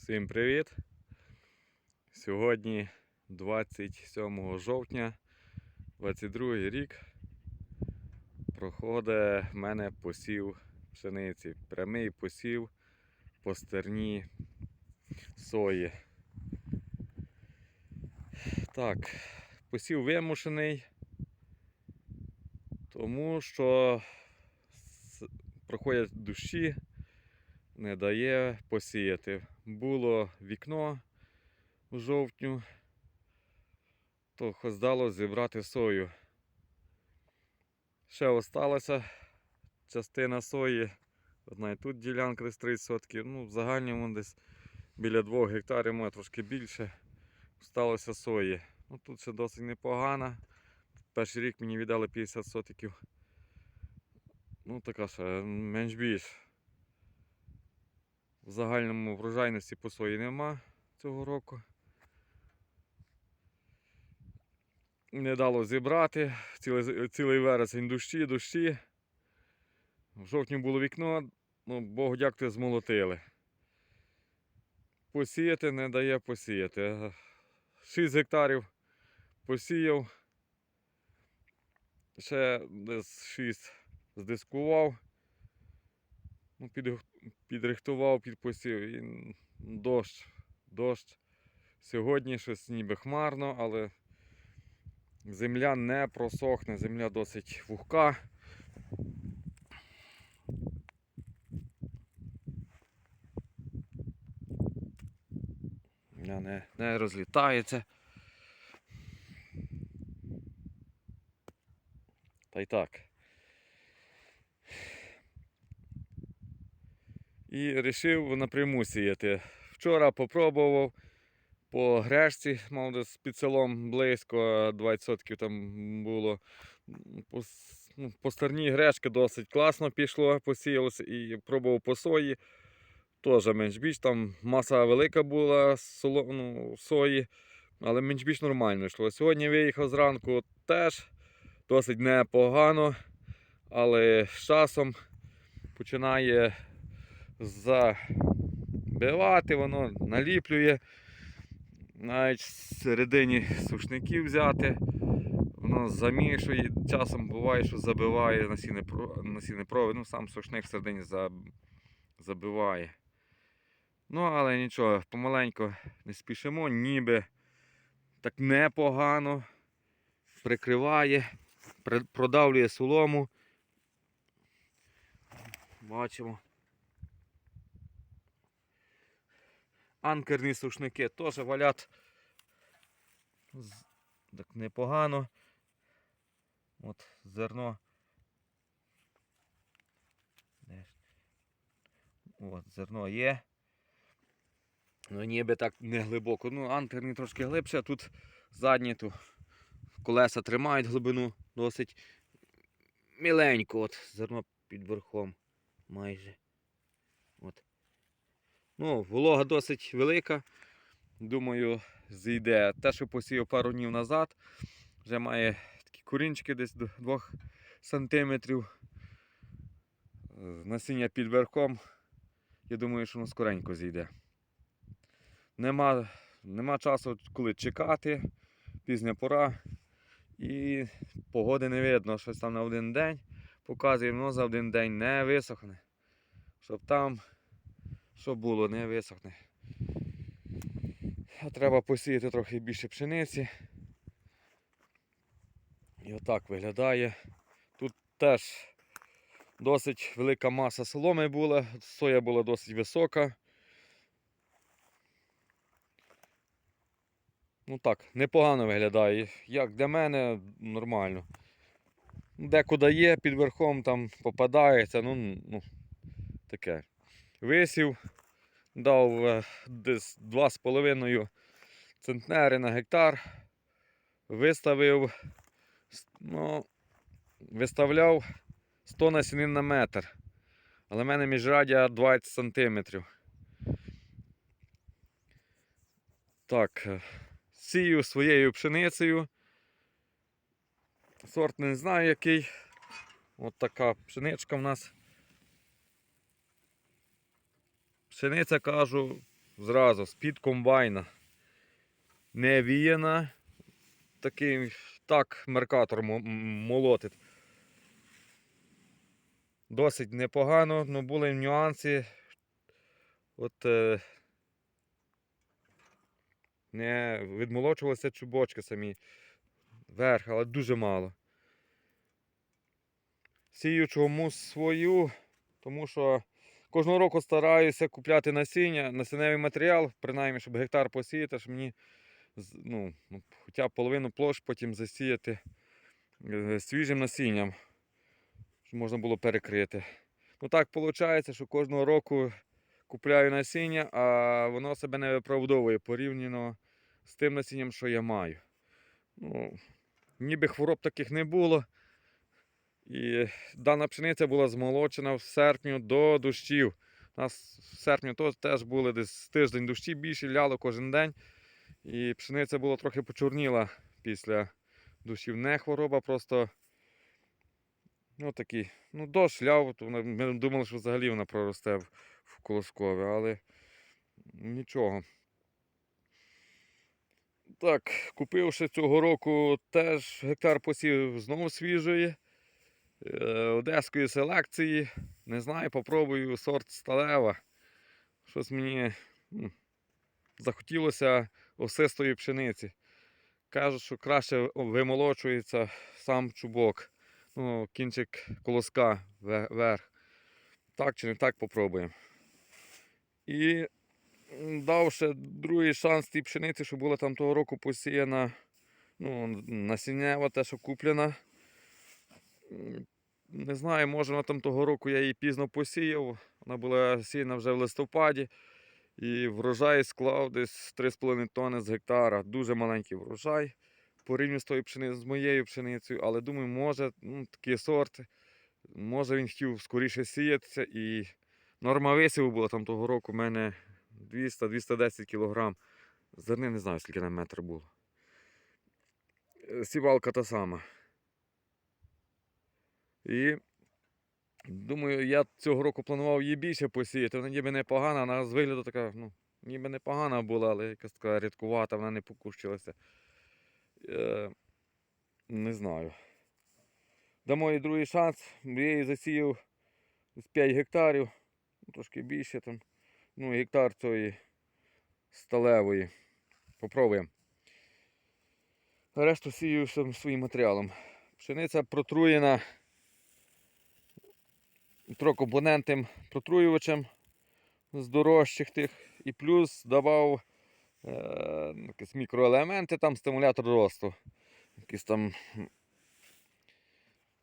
Всім привіт! Сьогодні 27 жовтня 22 рік проходить в мене посів пшениці. Прямий посів по стерні сої. Так, посів вимушений, тому що проходять дощі, не дає посіяти. Було вікно у жовтню, то здалося зібрати сою. Ще осталася частина сої. Одна і тут ділянка десь 30 сотків. Ну, в загальному десь біля 2 гектарів, може трошки більше. Сталося сої. Ну, тут ще досить непогано. Перший рік мені віддали 50 сотиків. Ну, така ще менш більш. В загальному врожайності по сої нема цього року. Не дало зібрати. Цілий, цілий вересень дощі, дощі. В жовтні було вікно, ну, Богу дякую, змолотили. Посіяти не дає посіяти. 6 гектарів посіяв. Ще десь 6 здискував. Ну, підрихтував під посів і дощ. Дощ. Сьогодні щось ніби хмарно, але земля не просохне, земля досить вухка. Вона Не, не розлітається. Та й так. І вирішив напряму сіяти. Вчора попробував по грешці, мав десь під селом близько 20% там було. По, ну, по стерні грешки досить класно пішло, посіялося і пробував по сої. Теж менш більш там маса велика була соло, ну, сої, але менш більш нормально йшло. Сьогодні виїхав зранку теж досить непогано, але з часом починає забивати, воно наліплює. Навіть всередині сушників взяти, воно замішує. Часом буває, що забиває насінне про- насінне ну сам сушник всередині забиває. Ну, але нічого, помаленьку не спішимо, ніби так непогано прикриває, продавлює солому. Бачимо. Анкерні сушники теж валять так непогано. От зерно. От, зерно є. Ну ніби так не глибоко. Ну, анкерні трошки глибше, а тут задні то колеса тримають глибину досить міленько. От зерно під верхом майже. Ну, волога досить велика. Думаю, зійде. Те, що посіяв пару днів назад, вже має такі корінчики десь до 2 см. Насіння під верхом. Я думаю, що воно скоренько зійде. Нема, нема часу, коли чекати, пізня пора. І погоди не видно, щось там на один день показує, воно за один день не висохне. Щоб там що було, не висохне. А Треба посіяти трохи більше пшениці. І отак виглядає. Тут теж досить велика маса соломи була, соя була досить висока. Ну так, непогано виглядає. Як для мене нормально. Декуди є, під верхом там попадається, ну, ну таке. Висів, дав е, десь 2,5 центнери на гектар. Виставив, ну, виставляв 100 насінин на метр. Але в мене міжрадя 20 сантиметрів. Так, е, сію своєю пшеницею. Сорт не знаю який. От така пшеничка в нас. Пшениця кажу, зразу з-під комбайна. Не віяна. Такий так меркатор молотить. Досить непогано, але були нюанси. От е, не відмолочувалися чубочки самі вверх, але дуже мало. Сію чому свою, тому що кожного року стараюся купляти насіння, насінневий матеріал, принаймні, щоб гектар посіяти, щоб мені ну, хоча б половину площ потім засіяти е, свіжим насінням, щоб можна було перекрити. Ну так виходить, що кожного року купляю насіння, а воно себе не виправдовує порівняно з тим насінням, що я маю. Ну, ніби хвороб таких не було. І дана пшениця була змолочена в серпню до дощів. У нас в серпні то- теж були десь тиждень дощі більше, ляло кожен день. І пшениця була трохи почорніла після дощів. Не хвороба, просто ну, такий, ну, дощ ляв, ми думали, що взагалі вона проросте в, колоскове, але нічого. Так, купивши цього року теж гектар посів знову свіжої. Е, Одеської селекції. Не знаю, попробую сорт сталева. Щось мені м, захотілося осистої пшениці. Кажуть, що краще вимолочується сам чубок. Ну, кінчик колоска вверх. Так чи не так попробуємо. І дав ще другий шанс тій пшениці, що була там того року посіяна. Ну, насіннева те, що куплена. Не знаю, може вона там того року я її пізно посіяв. Вона була сіяна вже в листопаді. І врожай склав десь 3,5 тонни з гектара. Дуже маленький врожай. Порівняно з тою пшеницею, з моєю пшеницею. Але думаю, може ну, такі сорти. Може він хотів скоріше сіятися. І норма висіву була там того року. У мене 200-210 кг. Зерни не знаю, скільки на метр було. Е, Сівалка та сама. І думаю, я цього року планував її більше посіяти. Вона ніби непогана, вона з вигляду така, ну, ніби непогана була, але якась така рідкувата, вона не покущилася. Е, не знаю. Дамо їй другий шанс. Я її засіяв з 5 гектарів, ну, трошки більше там. Ну, гектар цієї сталевої. Попробуємо. Решту сію своїм матеріалом. Пшениця протруєна трокомпонентним протруювачем з дорожчих тих. І плюс давав е, якісь мікроелементи, там стимулятор росту. Якісь там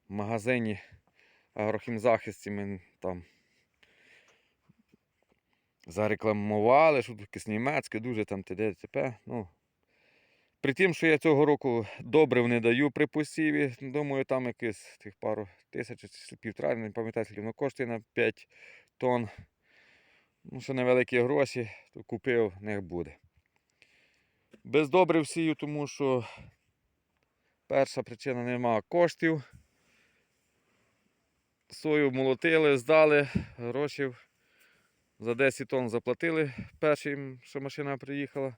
в магазині агрохімзахисті ми там зарекламували, що тут якесь німецьке, дуже там т.д. Ну, при тім, що я цього року добрив не даю при посіві, думаю, там якесь тих пару тисяч чи півтора, не пам'ятаю, воно коштує на 5 тонн. Ну, що невеликі гроші, то купив, не буде. Без добрив сію, тому що перша причина нема коштів. Сою молотили, здали, грошів за 10 тонн заплатили першим, що машина приїхала.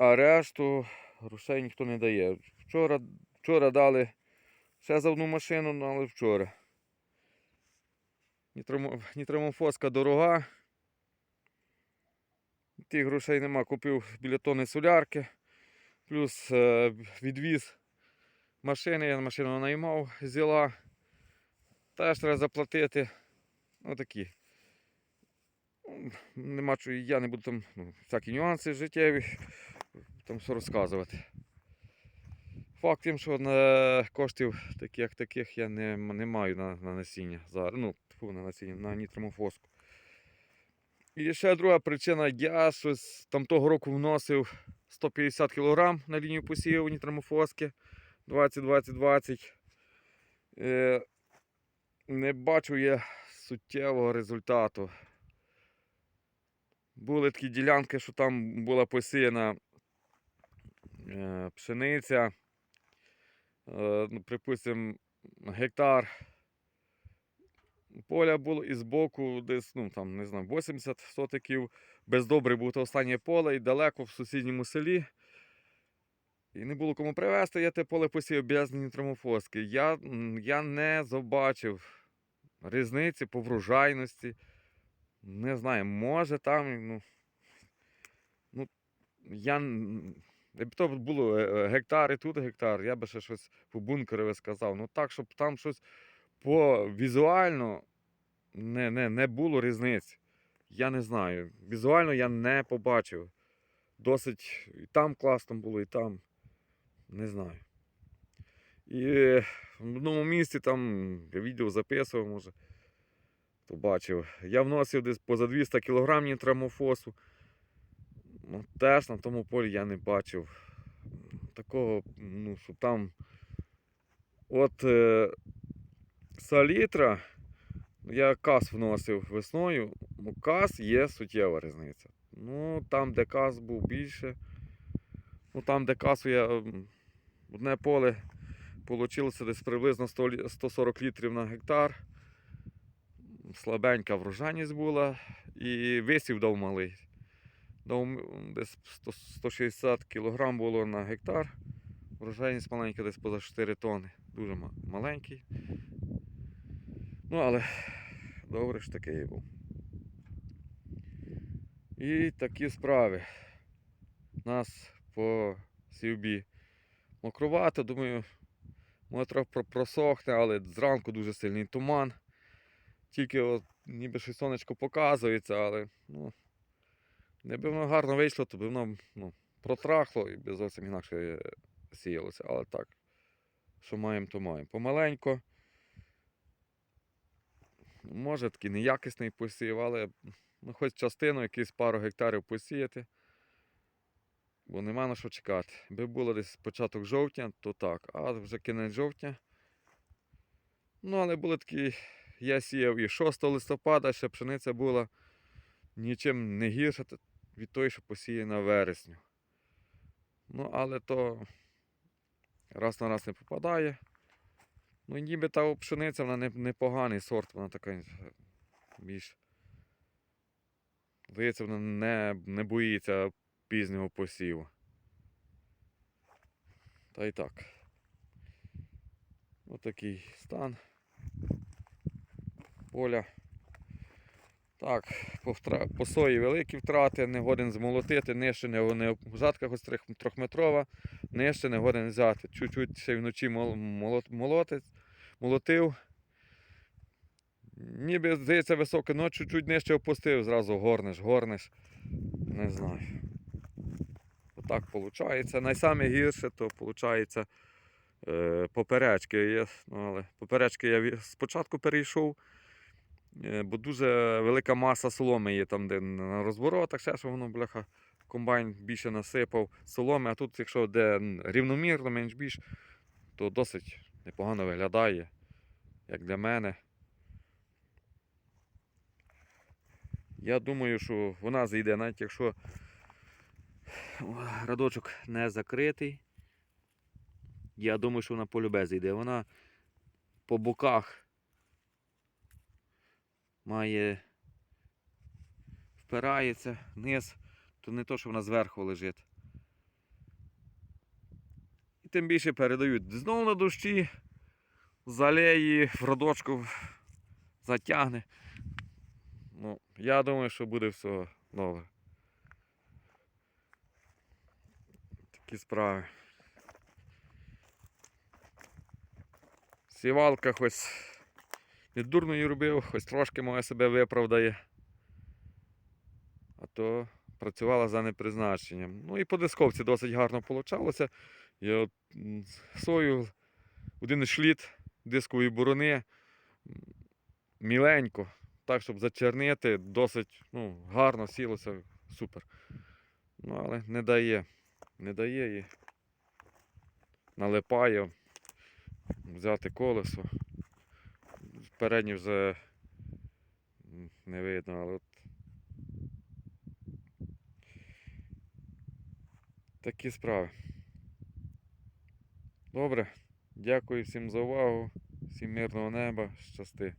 А решту грошей ніхто не дає. Вчора, вчора дали ще за одну машину, ну, але вчора. Нітромо- Нітромофоска дорога. Тих грошей нема. Купив біля тони солярки. Плюс е, відвіз машини, я машину наймав, взяла. Теж треба заплатити. Отакі. Нема чого, я не буду там ну, всякі нюанси життєві там все розказувати. Факт тим, що на коштів таких таких я не, не маю на, на насіння зараз. Ну, на насіння, на нітромофоску. І ще друга причина, я щось там того року вносив 150 кг на лінію посіву нітромофоски 20-20-20. Е, не бачу я суттєвого результату. Були такі ділянки, що там була посіяна е, пшениця. Е, ну, припустимо, гектар. поля було і збоку десь, ну там, не знаю, 80 сотиків. Без добре було то останнє поле і далеко в сусідньому селі. І не було кому привезти, я те поле посів без нітромофоски. Я, я не побачив різниці по врожайності. Не знаю, може там, ну. Ну, я. Якби то було е, е, гектар і тут гектар, я би ще щось по бункерове сказав. Ну так, щоб там щось по візуально не, не, не було різниці. Я не знаю. Візуально я не побачив. Досить і там класно було, і там. Не знаю. І в одному місці там я відео записував, може. То бачив. Я вносив десь поза 200 кг нітрамофосу. Ну, теж на тому полі я не бачив такого, ну, щоб там. От е, салітра, я кас вносив весною, ну кас є суттєва різниця. Ну, там, де кас був більше, ну там, де касу я одне поле Получилося десь приблизно 100, 140 літрів на гектар. Слабенька врожайність була і висів дав малий. Дав десь 160 кг було на гектар. Врожайність маленька, десь поза 4 тонни. Дуже маленький. Ну, але добре ж таки був. І такі справи. Нас по сівбі мокрувато, думаю, про- просохне, але зранку дуже сильний туман. Тільки от, ніби щось сонечко показується, але ну, не би воно гарно вийшло, то би воно ну, протрахло і би зовсім інакше е, сіялося. Але так, що маємо, то маємо. Помаленько. Може такий неякісний посів, але ну, хоч частину, якісь пару гектарів посіяти. Бо нема на що чекати. Би було десь початок жовтня, то так, а вже кінець жовтня. Ну, але були такі, я сіяв і 6 листопада, ще пшениця була нічим не гірша від тої, що посіяна вересню. Ну, але то раз на раз не попадає. Ну, ніби та пшениця, вона не, непоганий сорт, вона така е, більш. Здається, вона не, не боїться пізнього посіву. Та й так. Отакий стан. Поля. Так, по, втра... по сої великі втрати, не годен змолотити, нижче не, не жатка ось трьохметрова, нижче не годен взяти. Чуть-чуть ще вночі мол... молот... молотець, молотив. Ніби здається високе, але чуть-чуть нижче опустив, зразу горнеш, горнеш. Не знаю. Отак виходить. Найсаме гірше, то виходить е, поперечки. Є, ну, але поперечки я спочатку перейшов, бо дуже велика маса соломи є там, де на розворотах, ще що воно, бляха, комбайн більше насипав соломи, а тут, якщо де рівномірно, менш більш, то досить непогано виглядає, як для мене. Я думаю, що вона зайде, навіть якщо радочок не закритий. Я думаю, що вона полюбе зайде. Вона по боках має впирається вниз, то не то, що вона зверху лежить. І тим більше передають знову на дощі, залеї, в радочку затягне. Ну, я думаю, що буде все добре. Такі справи. Сівалка хоч не дурно її робив, хоч трошки моє себе виправдає. А то працювала за непризначенням. Ну і по дисковці досить гарно вийшло. Я от, сою, один шліт дискової борони, міленько, так, щоб зачернити, досить ну, гарно сілося, супер. Ну, але не дає. Не дає і налипає. Взяти колесо. Переднє вже не видно, але от такі справи. Добре. Дякую всім за увагу. Всім мирного неба, щасти.